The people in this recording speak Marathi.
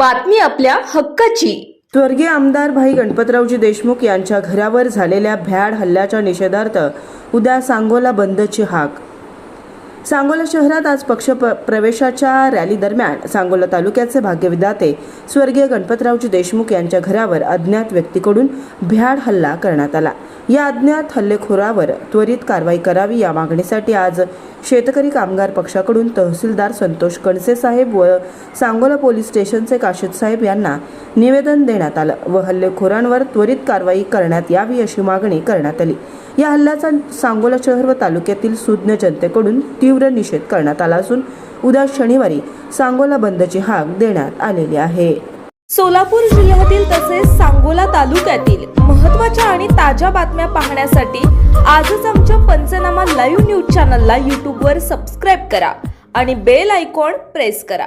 बातमी आपल्या हक्काची. स्वर्गीय आमदार भाई गणपतरावजी देशमुख यांच्या घरावर झालेल्या भ्याड हल्ल्याच्या निषेधार्थ उद्या सांगोला बंदची हाक. सांगोला शहरात आज पक्ष प- प्रवेशाच्या रॅली दरम्यान सांगोला तालुक्याचे भाग्यविधाते स्वर्गीय गणपतरावजी देशमुख यांच्या घरावर अज्ञात व्यक्तीकडून भ्याड हल्ला करण्यात आला. या अज्ञात हल्लेखोरावर त्वरित कारवाई करावी या मागणीसाठी आज शेतकरी कामगार पक्षाकडून तहसीलदार संतोष कणसे साहेब व सांगोला पोलीस स्टेशनचे काशिद साहेब यांना निवेदन देण्यात आलं व हल्लेखोरांवर त्वरित कारवाई करण्यात यावी अशी मागणी करण्यात आली. या हल्ल्याचा सांगोला शहर व तालुक्यातील सुज्ञ जनतेकडून तीव्र निषेध करण्यात आला असून उद्या शनिवारी सांगोला बंदची हाक देण्यात आलेली आहे. सोलापूर जिल्ह्यातील तसेच सांगोला तालुक्यातील महत्त्वाच्या आणि ताज्या बातम्या पाहण्यासाठी आजच आमच्या पंचनामा लाईव्ह न्यूज चॅनलला यूट्यूबवर सबस्क्राईब करा आणि बेल आयकॉन प्रेस करा.